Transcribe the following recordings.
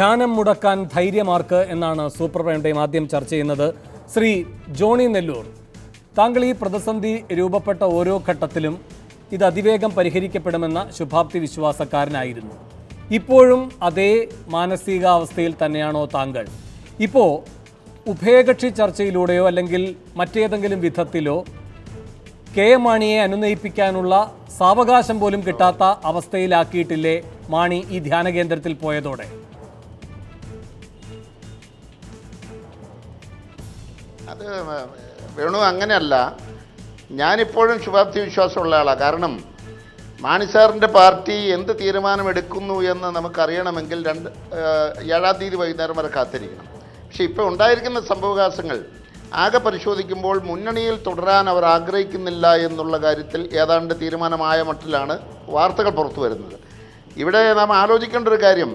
ധ്യാനം മുടക്കാൻ ധൈര്യമാർക്ക് എന്നാണ് സൂപ്പർ പ്രൈം ടൈം ആദ്യം ചർച്ച ചെയ്യുന്നത്. ശ്രീ ജോണി നെല്ലൂർ താങ്കൾ ഈ പ്രതിസന്ധി രൂപപ്പെട്ട ഓരോ ഘട്ടത്തിലും ഇത് അതിവേഗം പരിഹരിക്കപ്പെടുമെന്ന ശുഭാപ്തി വിശ്വാസക്കാരനായിരുന്നു. ഇപ്പോഴും അതേ മാനസികാവസ്ഥയിൽ തന്നെയാണോ താങ്കൾ? ഇപ്പോൾ ഉഭയകക്ഷി ചർച്ചയിലൂടെയോ അല്ലെങ്കിൽ മറ്റേതെങ്കിലും വിധത്തിലോ കെ മാണിയെ അനുനയിപ്പിക്കാനുള്ള സാവകാശം പോലും കിട്ടാത്ത അവസ്ഥയിലാക്കിയിട്ടില്ലേ മാണി ഈ ധ്യാന കേന്ദ്രത്തിൽ പോയതോടെ? അത് വേണു അങ്ങനെയല്ല. ഞാനിപ്പോഴും ശുഭാപ്തി വിശ്വാസമുള്ള ആളാണ് കാരണം മാണി സാറിന്റെ പാർട്ടി എന്ത് തീരുമാനമെടുക്കുന്നു എന്ന് നമുക്കറിയണമെങ്കിൽ രണ്ട് ഏഴാം തീയതി വൈകുന്നേരം വരെ കാത്തിരിക്കണം. പക്ഷേ ഇപ്പോൾ ഉണ്ടായിരിക്കുന്ന സംഭവകാശങ്ങൾ ആകെ പരിശോധിക്കുമ്പോൾ മുന്നണിയിൽ തുടരാൻ അവർ ആഗ്രഹിക്കുന്നില്ല എന്നുള്ള കാര്യത്തിൽ ഏതാണ്ട് തീരുമാനമായ മട്ടിലാണ് വാർത്തകൾ പുറത്തു വരുന്നത്. ഇവിടെ നാം ആലോചിക്കേണ്ട ഒരു കാര്യം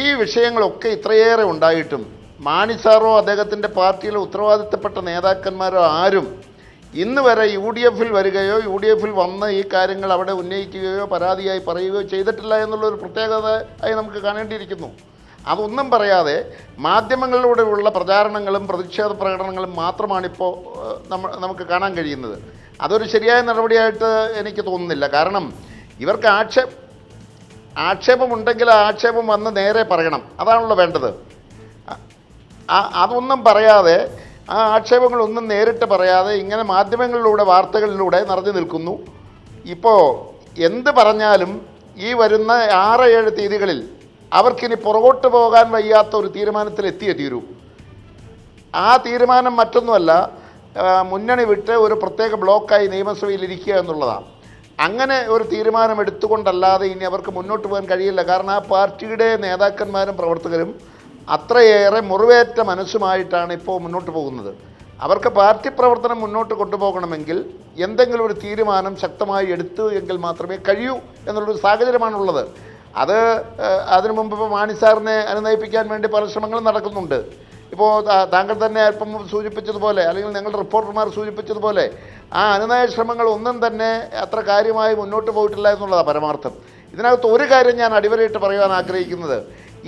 ഈ വിഷയങ്ങളൊക്കെ ഇത്രയേറെ ഉണ്ടായിട്ടും മാണി സാറോ അദ്ദേഹത്തിന്റെ പാർട്ടിയിലെ ഉത്തരവാദിത്തപ്പെട്ട നേതാക്കന്മാരോ ആരും ഇന്ന് വരെ യു ഡി എഫിൽ വരികയോ യു ഡി എഫിൽ വന്ന് ഈ കാര്യങ്ങൾ അവിടെ ഉന്നയിക്കുകയോ പരാതിയായി പറയുകയോ ചെയ്തിട്ടില്ല എന്നുള്ളൊരു പ്രത്യേകത ആയി നമുക്ക് കാണേണ്ടിയിരിക്കുന്നു. അതൊന്നും പറയാതെ മാധ്യമങ്ങളിലൂടെയുള്ള പ്രചാരണങ്ങളും പ്രതിഷേധ പ്രകടനങ്ങളും മാത്രമാണിപ്പോൾ നമ്മ നമുക്ക് കാണാൻ കഴിയുന്നത്. അതൊരു ശരിയായ നടപടിയായിട്ട് എനിക്ക് തോന്നുന്നില്ല. കാരണം ഇവർക്ക് ആക്ഷേപ ആക്ഷേപമുണ്ടെങ്കിൽ ആ ആക്ഷേപം വന്ന് നേരെ പറയണം. അതാണല്ലോ വേണ്ടത്. അതൊന്നും പറയാതെ ആ ആക്ഷേപങ്ങളൊന്നും നേരിട്ട് പറയാതെ ഇങ്ങനെ മാധ്യമങ്ങളിലൂടെ വാർത്തകളിലൂടെ നിറഞ്ഞു നിൽക്കുന്നു. ഇപ്പോൾ എന്ത് പറഞ്ഞാലും ഈ വരുന്ന ആറ് ഏഴ് തീയതികളിൽ അവർക്കിനി പുറകോട്ട് പോകാൻ വയ്യാത്ത ഒരു തീരുമാനത്തിൽ എത്തിയേ തീരൂ. ആ തീരുമാനം മറ്റൊന്നുമല്ല മുന്നണി വിട്ട് ഒരു പ്രത്യേക ബ്ലോക്കായി നിയമസഭയിൽ ഇരിക്കുക എന്നുള്ളതാണ് അങ്ങനെ ഒരു തീരുമാനം എടുത്തുകൊണ്ടല്ലാതെ ഇനി അവർക്ക് മുന്നോട്ട് പോകാൻ കഴിയില്ല. കാരണം ആ പാർട്ടിയുടെ നേതാക്കന്മാരും പ്രവർത്തകരും അത്രയേറെ മുറിവേറ്റ മനസ്സുമായിട്ടാണ് ഇപ്പോൾ മുന്നോട്ട് പോകുന്നത്. അവർക്ക് പാർട്ടി പ്രവർത്തനം മുന്നോട്ട് കൊണ്ടുപോകണമെങ്കിൽ എന്തെങ്കിലും ഒരു തീരുമാനം ശക്തമായി എടുത്തു എങ്കിൽ മാത്രമേ കഴിയൂ എന്നുള്ളൊരു സാഹചര്യമാണുള്ളത്. അത് അതിനു മുമ്പ് ഇപ്പോൾ മാണി സാറിനെ അനുനയിപ്പിക്കാൻ വേണ്ടി പല ശ്രമങ്ങളും നടക്കുന്നുണ്ട്. ഇപ്പോൾ താങ്കൾ തന്നെ അല്പം സൂചിപ്പിച്ചതുപോലെ അല്ലെങ്കിൽ ഞങ്ങളുടെ റിപ്പോർട്ടർമാർ സൂചിപ്പിച്ചതുപോലെ ആ അനുനയ ശ്രമങ്ങൾ ഒന്നും തന്നെ അത്ര കാര്യമായി മുന്നോട്ട് പോയിട്ടില്ല എന്നുള്ളതാണ് പരമാർത്ഥം. ഇതിനകത്ത് ഒരു കാര്യം ഞാൻ അടിവരയിട്ട് പറയുവാൻ ആഗ്രഹിക്കുന്നത്.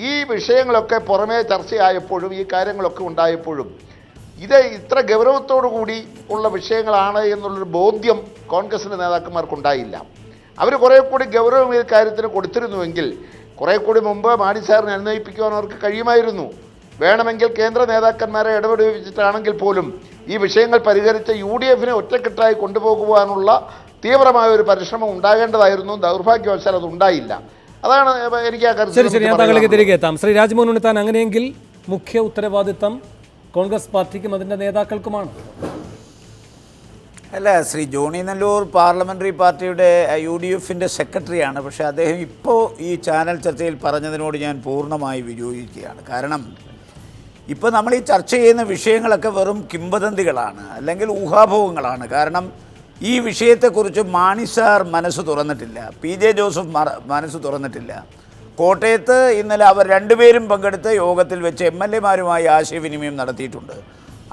ഈ വിഷയങ്ങളൊക്കെ പുറമേ ചർച്ചയായപ്പോഴും ഈ കാര്യങ്ങളൊക്കെ ഉണ്ടായപ്പോഴും ഇത് ഇത്ര ഗൗരവത്തോടു കൂടി ഉള്ള വിഷയങ്ങളാണ് എന്നുള്ളൊരു ബോധ്യം കോൺഗ്രസിന്റെ നേതാക്കന്മാർക്കുണ്ടായില്ല. അവർ കുറേ കൂടി ഗൗരവം ഈ കാര്യത്തിന് കൊടുത്തിരുന്നുവെങ്കിൽ കുറേ കൂടി മുമ്പ് മാണി സാറിനെ അനുനയിപ്പിക്കുവാൻ അവർക്ക് കഴിയുമായിരുന്നു. വേണമെങ്കിൽ കേന്ദ്ര നേതാക്കന്മാരെ ഇടപെടുവിച്ചിട്ടാണെങ്കിൽ പോലും ഈ വിഷയങ്ങൾ പരിഹരിച്ച് യു ഡി എഫിനെ ഒറ്റക്കെട്ടായി കൊണ്ടുപോകുവാനുള്ള തീവ്രമായ ഒരു പരിശ്രമം ഉണ്ടാകേണ്ടതായിരുന്നു. ദൗർഭാഗ്യവശാൽ അത് ഉണ്ടായില്ല. അതാണ് എനിക്ക് ആ ശരി ശരി ഞാൻ താങ്കളിലേക്ക് തിരികെ എത്താം. ശ്രീ രാജ്മോഹൻ ഉണ്ണിത്താൻ അങ്ങനെയെങ്കിൽ മുഖ്യ ഉത്തരവാദിത്തം കോൺഗ്രസ് പാർട്ടിക്കും അതിന്റെ നേതാക്കൾക്കുമാണ്. അല്ല ശ്രീ ജോണി നല്ലൂർ പാർലമെന്ററി പാർട്ടിയുടെ യു ഡി എഫിന്റെ സെക്രട്ടറിയാണ്. പക്ഷേ അദ്ദേഹം ഇപ്പോൾ ഈ ചാനൽ ചർച്ചയിൽ പറഞ്ഞതിനോട് ഞാൻ പൂർണമായി വിയോജിക്കുകയാണ്. കാരണം ഇപ്പോൾ നമ്മൾ ഈ ചർച്ച ചെയ്യുന്ന വിഷയങ്ങളൊക്കെ വെറും കിംവദന്തികളാണ് അല്ലെങ്കിൽ ഊഹാഭോഗങ്ങളാണ്. കാരണം ഈ വിഷയത്തെക്കുറിച്ച് മാണി സാർ മനസ്സ് തുറന്നിട്ടില്ല. പി ജെ ജോസഫ് മനസ്സ് തുറന്നിട്ടില്ല. കോട്ടയത്ത് ഇന്നലെ അവർ രണ്ടുപേരും പങ്കെടുത്ത യോഗത്തിൽ വെച്ച് എം എൽ എമാരുമായി ആശയവിനിമയം നടത്തിയിട്ടുണ്ട്.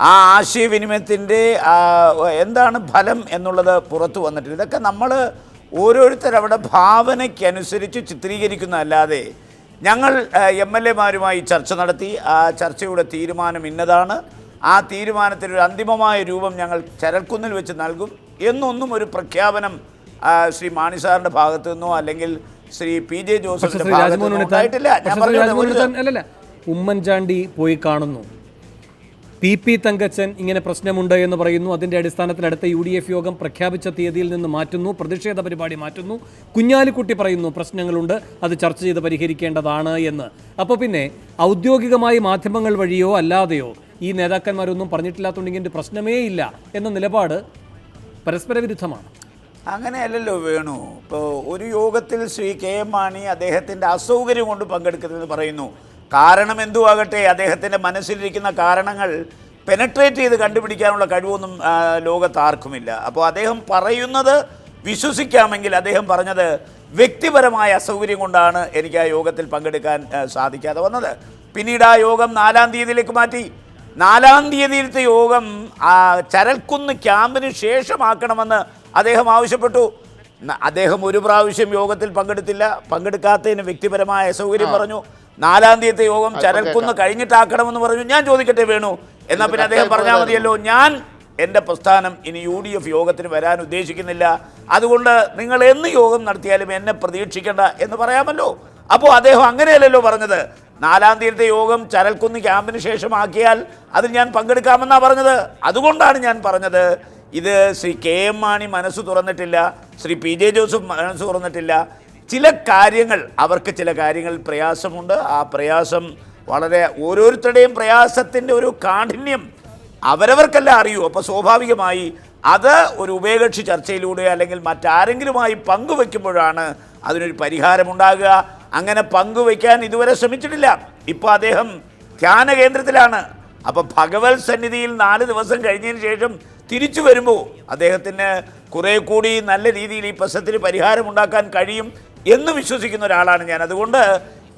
ആ ആശയവിനിമയത്തിന്റെ എന്താണ് ഫലം എന്നുള്ളത് പുറത്തു വന്നിട്ടില്ല. ഇതൊക്കെ നമ്മൾ ഓരോരുത്തരവിടെ ഭാവനയ്ക്കനുസരിച്ച് ചിത്രീകരിക്കുന്നതല്ലാതെ ഞങ്ങൾ എം എൽ എമാരുമായി ചർച്ച നടത്തി. ആ ചർച്ചയുടെ തീരുമാനം ഇന്നതാണ്. ആ തീരുമാനത്തിനൊരു അന്തിമമായ രൂപം ഞങ്ങൾ ചരൽക്കുന്നിൽ വെച്ച് നൽകും. എന്നൊന്നും ഒരു പ്രഖ്യാപനം ശ്രീ മാണി സാറിന്റെ ഭാഗത്തു നിന്നോ അല്ലെങ്കിൽ ശ്രീ പി ജെ ജോസഫിന്റെ ഭാഗത്തു നിന്നോ ഉണ്ടായിട്ടില്ല. ഞാൻ ഉമ്മൻചാണ്ടി പോയി കാണുന്നു. പി പി തങ്കച്ചൻ ഇങ്ങനെ പ്രശ്നമുണ്ട് എന്ന് പറയുന്നു. അതിന്റെ അടിസ്ഥാനത്തിൽ അടുത്ത യു ഡി എഫ് യോഗം പ്രഖ്യാപിച്ച തീയതിയിൽ നിന്ന് മാറ്റുന്നു. പ്രതിഷേധ പരിപാടി മാറ്റുന്നു. കുഞ്ഞാലിക്കുട്ടി പറയുന്നു പ്രശ്നങ്ങളുണ്ട് അത് ചർച്ച ചെയ്ത് പരിഹരിക്കേണ്ടതാണ് എന്ന്. അപ്പോൾ പിന്നെ ഔദ്യോഗികമായി മാധ്യമങ്ങൾ വഴിയോ അല്ലാതെയോ ഈ നേതാക്കന്മാരൊന്നും പറഞ്ഞിട്ടില്ലാത്തുണ്ടെങ്കിൽ ഇതിന്റെ പ്രശ്നമേ ഇല്ല എന്ന നിലപാട് പരസ്പര വിരുദ്ധമാണ്. അങ്ങനെയല്ലല്ലോ വേണു. ഇപ്പോൾ ഒരു യോഗത്തിൽ ശ്രീ കെ എം മാണി അദ്ദേഹത്തിന്റെ അസൗകര്യം കൊണ്ട് പങ്കെടുക്കുന്നതെന്ന് പറയുന്നു. കാരണം എന്തുവാകട്ടെ അദ്ദേഹത്തിന്റെ മനസ്സിലിരിക്കുന്ന കാരണങ്ങൾ പെനട്രേറ്റ് ചെയ്ത് കണ്ടുപിടിക്കാനുള്ള കഴിവൊന്നും ലോകത്ത് ആർക്കുമില്ല. അപ്പോൾ അദ്ദേഹം പറയുന്നത് വിശ്വസിക്കാമെങ്കിൽ അദ്ദേഹം പറഞ്ഞത് വ്യക്തിപരമായ അസൗകര്യം കൊണ്ടാണ് എനിക്ക് ആ യോഗത്തിൽ പങ്കെടുക്കാൻ സാധിക്കാതെ വന്നത്. പിന്നീട് ആ യോഗം നാലാം തീയതിയിലേക്ക് മാറ്റി. നാലാം തീയതിയിലത്തെ യോഗം ചരൽക്കുന്ന് ക്യാമ്പിന് ശേഷമാക്കണമെന്ന് അദ്ദേഹം ആവശ്യപ്പെട്ടു. അദ്ദേഹം ഒരു പ്രാവശ്യം യോഗത്തിൽ പങ്കെടുത്തില്ല. പങ്കെടുക്കാത്തതിന് വ്യക്തിപരമായ അസൗകര്യം പറഞ്ഞു. നാലാം തീയതി യോഗം ചരൽക്കുന്ന് കഴിഞ്ഞിട്ടാക്കണമെന്ന് പറഞ്ഞു. ഞാൻ ചോദിക്കട്ടെ വേണു. എന്നാൽ പിന്നെ അദ്ദേഹം പറഞ്ഞാൽ മതിയല്ലോ. ഞാൻ എന്റെ പ്രസ്ഥാനം ഇനി യു ഡി എഫ് യോഗത്തിന് വരാൻ ഉദ്ദേശിക്കുന്നില്ല. അതുകൊണ്ട് നിങ്ങൾ എന്ന് യോഗം നടത്തിയാലും എന്നെ പ്രതീക്ഷിക്കേണ്ട എന്ന് പറയാമല്ലോ. അപ്പോൾ അദ്ദേഹം അങ്ങനെയല്ലല്ലോ പറഞ്ഞത്. നാലാം തീയതി യോഗം ചരൽക്കുന്ന് ക്യാമ്പിന് ശേഷമാക്കിയാൽ അതിൽ ഞാൻ പങ്കെടുക്കാമെന്നാണ് പറഞ്ഞത്. അതുകൊണ്ടാണ് ഞാൻ പറഞ്ഞത്. ഇത് ശ്രീ കെ എം മാണി മനസ്സ് തുറന്നിട്ടില്ല ശ്രീ പി ജെ ജോസഫ് മനസ്സ് തുറന്നിട്ടില്ല. ചില കാര്യങ്ങൾ അവർക്ക് ചില കാര്യങ്ങൾ പ്രയാസമുണ്ട്. ആ പ്രയാസം വളരെ ഓരോരുത്തരുടെയും പ്രയാസത്തിന്റെ ഒരു കാഠിന്യം അവരവർക്കല്ല അറിയൂ. അപ്പോൾ സ്വാഭാവികമായി അത് ഒരു ഉഭയകക്ഷി ചർച്ചയിലൂടെ അല്ലെങ്കിൽ മറ്റാരെങ്കിലുമായി പങ്കുവെക്കുമ്പോഴാണ് അതിനൊരു പരിഹാരമുണ്ടാകുക. അങ്ങനെ പങ്കുവയ്ക്കാൻ ഇതുവരെ ശ്രമിച്ചിട്ടില്ല. ഇപ്പോൾ അദ്ദേഹം ധ്യാന കേന്ദ്രത്തിലാണ്. അപ്പോൾ ഭഗവത് സന്നിധിയിൽ നാല് ദിവസം കഴിഞ്ഞതിന് ശേഷം തിരിച്ചു വരുമ്പോൾ അദ്ദേഹത്തിന് കുറേ കൂടി നല്ല രീതിയിൽ ഈ പ്രശ്നത്തിന് പരിഹാരമുണ്ടാക്കാൻ കഴിയും എന്ന് വിശ്വസിക്കുന്ന ഒരാളാണ് ഞാൻ. അതുകൊണ്ട്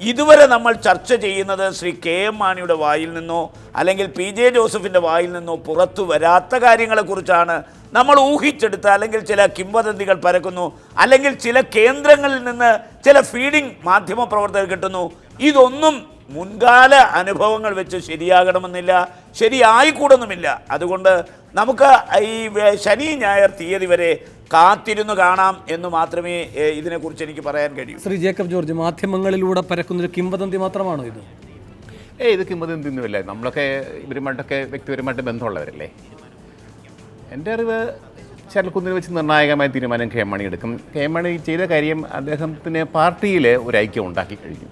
ഇതുവരെ നമ്മൾ ചർച്ച ചെയ്യുന്നത് ശ്രീ കെ എം മാണിയുടെ വായിൽ നിന്നോ അല്ലെങ്കിൽ പി ജെ ജോസഫിന്റെ വായിൽ നിന്നോ പുറത്തു വരാത്ത കാര്യങ്ങളെക്കുറിച്ചാണ് നമ്മൾ ഊഹിച്ചെടുത്ത അല്ലെങ്കിൽ ചില കിംവദന്തികൾ പരക്കുന്നു അല്ലെങ്കിൽ ചില കേന്ദ്രങ്ങളിൽ നിന്ന് ചില ഫീഡിംഗ് മാധ്യമ പ്രവർത്തകർ കിട്ടുന്നു. ഇതൊന്നും മുൻകാല അനുഭവങ്ങൾ വെച്ച് ശരിയാകണമെന്നില്ല ശരിയായിക്കൂടുന്നുമില്ല. അതുകൊണ്ട് നമുക്ക് ഈ ശനി ഞായർ തീയതി വരെ കാത്തിരുന്ന് കാണാം എന്ന് മാത്രമേ ഇതിനെക്കുറിച്ച് എനിക്ക് പറയാൻ കഴിയൂ. ശ്രീ ജേക്കബ് ജോർജ് മാധ്യമങ്ങളിലൂടെ പരക്കുന്നൊരു കിംവദന്തി മാത്രമാണോ ഇത്? ഏയ് ഇത് കിംവദന്തി ഒന്നുമില്ല നമ്മളൊക്കെ ഇവരുമായിട്ടൊക്കെ വ്യക്തിപരമായിട്ട് ബന്ധമുള്ളവരല്ലേ? എന്റെ അറിവ് ചരൽക്കുന്നിൽ വെച്ച് നിർണായകമായ തീരുമാനം കെ മണി എടുക്കും. കെ മണി ചെയ്ത കാര്യം അദ്ദേഹത്തിന് പാർട്ടിയിൽ ഒരു ഐക്യം ഉണ്ടാക്കി കഴിഞ്ഞു.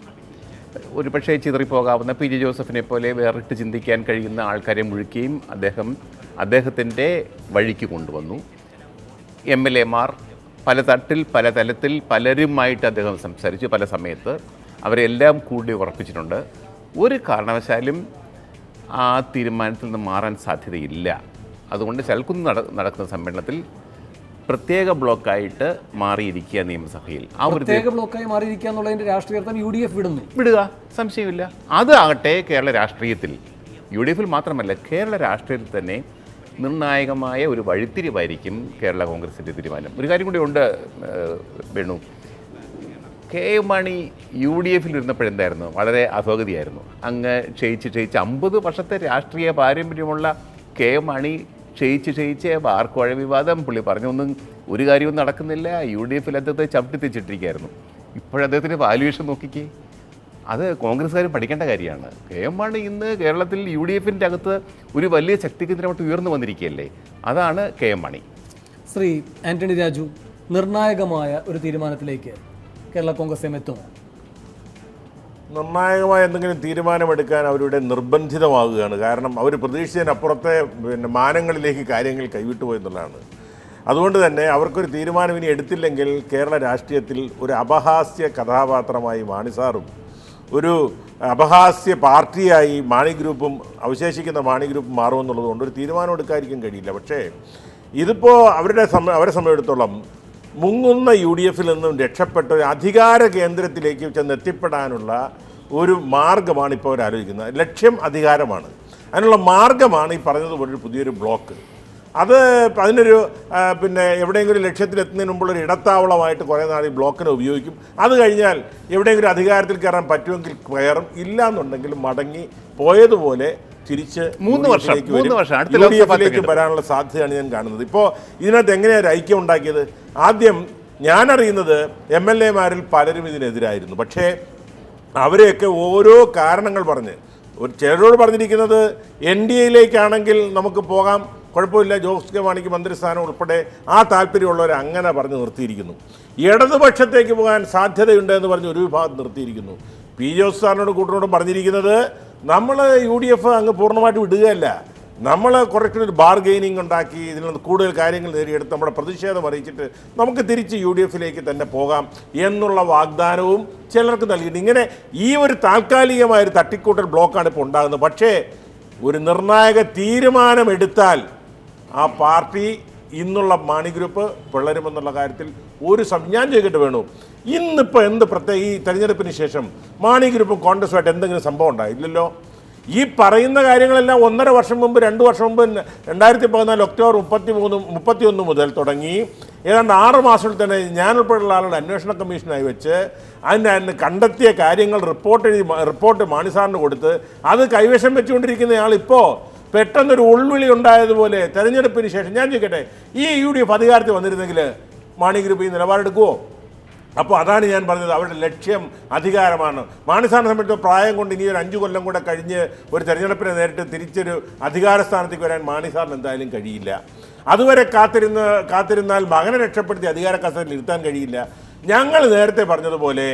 ഒരു പക്ഷേ ചിതറിപ്പോകാവുന്ന പി ജെ ജോസഫിനെ പോലെ വേറിട്ട് ചിന്തിക്കാൻ കഴിയുന്ന ആൾക്കാരെ മുഴുക്കുകയും അദ്ദേഹം അദ്ദേഹത്തിന്റെ വഴിക്ക് കൊണ്ടുവന്നു. എം എൽ എമാർ പല തട്ടിൽ പല തലത്തിൽ പലരുമായിട്ട് അദ്ദേഹം സംസാരിച്ചു പല സമയത്ത്. അവരെല്ലാം കൂടി ഉറപ്പിച്ചിട്ടുണ്ട്. ഒരു കാരണവശാലും ആ തീരുമാനത്തിൽ നിന്ന് മാറാൻ സാധ്യതയില്ല. അതുകൊണ്ട് ചൽക്കുന്ന് നട നടക്കുന്ന സമ്മേളനത്തിൽ പ്രത്യേക ബ്ലോക്കായിട്ട് മാറിയിരിക്കുക നിയമസഭയിൽ. ആ പ്രത്യേക ബ്ലോക്കായി മാറിയിരിക്കുക എന്നുള്ളതിന്റെ രാഷ്ട്രീയത്തിന് യു ഡി എഫ് വിടുന്നു. വിടുക സംശയമില്ല. അതാകട്ടെ കേരള രാഷ്ട്രീയത്തിൽ. യു ഡി എഫിൽ മാത്രമല്ല കേരള രാഷ്ട്രീയത്തിൽ തന്നെ നിർണായകമായ ഒരു വഴിത്തിരിവായിരിക്കും കേരള കോൺഗ്രസിന്റെ തീരുമാനം. ഒരു കാര്യം കൂടി ഉണ്ട് Venu. K M Mani U D എഫിൽ ഇരുന്നപ്പോഴെന്തായിരുന്നു? വളരെ അധോഗതിയായിരുന്നു അങ്ങ് ക്ഷയിച്ച് ക്ഷയിച്ച് അമ്പത് വർഷത്തെ രാഷ്ട്രീയ പാരമ്പര്യമുള്ള കെ എം മാണി ക്ഷയിച്ച് ക്ഷയിച്ച് ബാർക്കോഴ വിവാദം. പുള്ളി പറഞ്ഞൊന്നും ഒരു കാര്യവും നടക്കുന്നില്ല. യു ഡി എഫിൽ അദ്ദേഹത്തെ ചവിട്ടിത്തിച്ചിട്ടിരിക്കുകയായിരുന്നു ഇപ്പോഴദ്ദേഹത്തിന്റെ വാല്യുവേഷൻ നോക്കിക്കേ. അത് കോൺഗ്രസ്സുകാർ പഠിക്കേണ്ട കാര്യമാണ്. കെ എം മാണി ഇന്ന് കേരളത്തിൽ യു ഡി എഫിന്റെ അകത്ത് ഒരു വലിയ ശക്തികേന്ദ്രമായിട്ട് ഉയർന്നു വന്നിരിക്കുകയല്ലേ? അതാണ് K M Mani. Shri Antony Raju നിർണായകമായ ഒരു തീരുമാനത്തിലേക്ക് കേരള കോൺഗ്രസ് എം എത്തും നിർണായകമായ എന്തെങ്കിലും തീരുമാനമെടുക്കാൻ അവരുടെ നിർബന്ധിതമാകുകയാണ്. കാരണം അവർ പ്രതീക്ഷിച്ചതിനപ്പുറത്തെ പിന്നെ മാനങ്ങളിലേക്ക് കാര്യങ്ങൾ കൈവിട്ടു പോയെന്നുള്ളതാണ്. അതുകൊണ്ട് തന്നെ അവർക്കൊരു തീരുമാനം ഇനി എടുത്തില്ലെങ്കിൽ കേരള രാഷ്ട്രീയത്തിൽ ഒരു അപഹാസ്യ കഥാപാത്രമായി മാണിസാറും ഒരു അപഹാസ്യ പാർട്ടിയായി മാണി ഗ്രൂപ്പും അവശേഷിക്കുന്ന മാണി ഗ്രൂപ്പും മാറുമെന്നുള്ളത് കൊണ്ട് ഒരു തീരുമാനം എടുക്കാതിരിക്കാൻ കഴിയില്ല. പക്ഷേ ഇതിപ്പോൾ അവരുടെ സമ അവരെ സമയമെടുത്തോളം മുങ്ങുന്ന യു ഡി എഫിൽ നിന്നും രക്ഷപ്പെട്ട ഒരു അധികാര കേന്ദ്രത്തിലേക്ക് ചെന്ന് എത്തിപ്പെടാനുള്ള ഒരു മാർഗമാണ് ഇപ്പോൾ അവർ ആലോചിക്കുന്നത് ലക്ഷ്യം അധികാരമാണ്. അതിനുള്ള മാർഗമാണ് ഈ പറഞ്ഞതുപോലെ പുതിയൊരു ബ്ലോക്ക്. അത് അതിനൊരു പിന്നെ എവിടെയെങ്കിലും ലക്ഷ്യത്തിലെത്തുന്നതിന് മുമ്പുള്ള ഒരു ഇടത്താവളമായിട്ട് കുറേ നാൾ ഈ ബ്ലോക്കിനെ ഉപയോഗിക്കും. അത് കഴിഞ്ഞാൽ എവിടെയെങ്കിലും അധികാരത്തിൽ കയറാൻ പറ്റുമെങ്കിൽ കയറും. ഇല്ല എന്നുണ്ടെങ്കിൽ മടങ്ങി പോയതുപോലെ തിരിച്ച് മൂന്ന് വർഷം, മൂന്ന് വരും. വർഷം. അടുത്ത എഫിലേക്ക് വരാനുള്ള സാധ്യതയാണ് ഞാൻ കാണുന്നത്. ഇപ്പോൾ ഇതിനകത്ത് എങ്ങനെയാണ് ഒരു ഐക്യം ഉണ്ടാക്കിയത്? ആദ്യം ഞാനറിയുന്നത് എം എൽ എമാരിൽ പലരും ഇതിനെതിരായിരുന്നു. പക്ഷേ അവരെയൊക്കെ ഓരോ കാരണങ്ങൾ പറഞ്ഞ്. ഒരു ചിലരോട് പറഞ്ഞിരിക്കുന്നത് എൻ ഡി എയിലേക്കാണെങ്കിൽ നമുക്ക് പോകാം കുഴപ്പമില്ല ജോസ് കെ മാണിക്ക് മന്ത്രിസ്ഥാനം ഉൾപ്പെടെ ആ താല്പര്യമുള്ളവർ അങ്ങനെ പറഞ്ഞ് നിർത്തിയിരിക്കുന്നു. ഇടതുപക്ഷത്തേക്ക് പോകാൻ സാധ്യതയുണ്ട് എന്ന് പറഞ്ഞ് ഒരു വിഭാഗം നിർത്തിയിരിക്കുന്നു. പി. ജോസ് സാറിനോട് കൂട്ടിനോടും പറഞ്ഞിരിക്കുന്നത് നമ്മൾ യു ഡി എഫ് അങ്ങ് പൂർണമായിട്ട് വിടുകയല്ല. നമ്മൾ കുറച്ചൊരു ബാർഗെയിനിങ് ഉണ്ടാക്കി ഇതിൽ നിന്ന് കൂടുതൽ കാര്യങ്ങൾ നേടിയെടുത്ത് നമ്മുടെ പ്രതിഷേധം അറിയിച്ചിട്ട് നമുക്ക് തിരിച്ച് യു ഡി എഫിലേക്ക് തന്നെ പോകാം എന്നുള്ള വാഗ്ദാനവും ചിലർക്ക് നൽകിയിട്ടുണ്ട്. ഇങ്ങനെ ഈ ഒരു താൽക്കാലികമായ ഒരു തട്ടിക്കൂട്ടൽ ബ്ലോക്കാണ് ഇപ്പോൾ ഉണ്ടാകുന്നത്. പക്ഷേ ഒരു നിർണായക തീരുമാനമെടുത്താൽ ആ പാർട്ടി ഇന്നുള്ള മാണി ഗ്രൂപ്പ് പിളരുമെന്നുള്ള കാര്യത്തിൽ ഒരു ഞാൻ ചോദിക്കട്ടെ വേണു. ഇന്നിപ്പോൾ എന്ത് പ്രത്യേക ഈ തെരഞ്ഞെടുപ്പിന് ശേഷം മാണി ഗ്രൂപ്പും കോൺഗ്രസുമായിട്ട് എന്തെങ്കിലും സംഭവം ഉണ്ടായില്ലല്ലോ? ഈ പറയുന്ന കാര്യങ്ങളെല്ലാം ഒന്നര വർഷം മുമ്പ് രണ്ട് വർഷം മുമ്പ് രണ്ടായിരത്തി പതിനാല് ഒക്ടോബർ മുപ്പത്തി മൂന്ന് മുപ്പത്തി ഒന്ന് മുതൽ തുടങ്ങി ഏതാണ്ട് ആറ് മാസത്തിൽ തന്നെ ഞാൻ ഉൾപ്പെടെയുള്ള ആളുടെ അന്വേഷണ കമ്മീഷനായി വെച്ച് അതിന്റെ അതിന് കണ്ടെത്തിയ കാര്യങ്ങൾ റിപ്പോർട്ട് എഴുതി റിപ്പോർട്ട് റിപ്പോർട്ട് മാണിസാറിന് കൊടുത്ത് അത് കൈവശം വെച്ചുകൊണ്ടിരിക്കുന്നയാൾ ഇപ്പോൾ പെട്ടെന്നൊരു ഉൾവിളി ഉണ്ടായതുപോലെ തെരഞ്ഞെടുപ്പിന് ശേഷം ഞാൻ ചോദിക്കട്ടെ ഈ യു ഡി എഫ് അധികാരത്തിൽ വന്നിരുന്നെങ്കിൽ മാണി ഗ്രൂപ്പ് ഈ നിലപാടെടുക്കുമോ അപ്പോൾ അതാണ് ഞാൻ പറഞ്ഞത്. അവരുടെ ലക്ഷ്യം അധികാരമാണ്. മാണിസാറിനെ സംബന്ധിച്ച് പ്രായം കൊണ്ട് ഇനി ഒരു അഞ്ചു കൊല്ലം കൂടെ കഴിഞ്ഞ് ഒരു തെരഞ്ഞെടുപ്പിനെ നേരിട്ട് തിരിച്ചൊരു അധികാര സ്ഥാനത്തേക്ക് വരാൻ മാണിസാറിന് എന്തായാലും കഴിയില്ല. അതുവരെ കാത്തിരുന്ന് കാത്തിരുന്നാൽ മകനെ രക്ഷപ്പെടുത്തി അധികാര കസേരയിൽ ഇരുത്താൻ കഴിയില്ല. ഞങ്ങൾ നേരത്തെ പറഞ്ഞതുപോലെ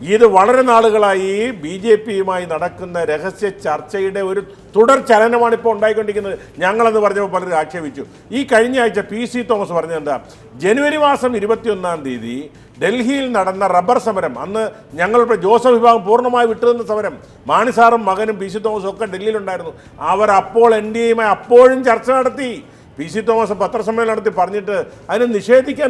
ഇത് വളരെ നാളുകളായി ബി ജെ പിയുമായി നടക്കുന്ന രഹസ്യ ചർച്ചയുടെ ഒരു തുടർ ചലനമാണ് ഇപ്പോൾ ഉണ്ടായിക്കൊണ്ടിരിക്കുന്നത്. ഞങ്ങളെന്ന് പറഞ്ഞപ്പോൾ പലരും ആക്ഷേപിച്ചു. ഈ കഴിഞ്ഞ ആഴ്ച പി സി തോമസ് പറഞ്ഞത് എന്താ? ജനുവരി മാസം ഇരുപത്തിയൊന്നാം തീയതി ഡൽഹിയിൽ നടന്ന റബ്ബർ സമരം. അന്ന് ഞങ്ങളുടെ ജോസഫ് വിഭാഗം പൂർണമായി വിട്ടുനിന്ന സമരം. മാണിസാറും മകനും പി സി തോമസും ഒക്കെ ഡൽഹിയിലുണ്ടായിരുന്നു. അവർ അപ്പോൾ എൻ ഡി എയുമായി അപ്പോഴും ചർച്ച നടത്തി. പി സി തോമസ് പത്രസമ്മേളനം നടത്തി പറഞ്ഞിട്ട് അതിനെ നിഷേധിക്കാൻ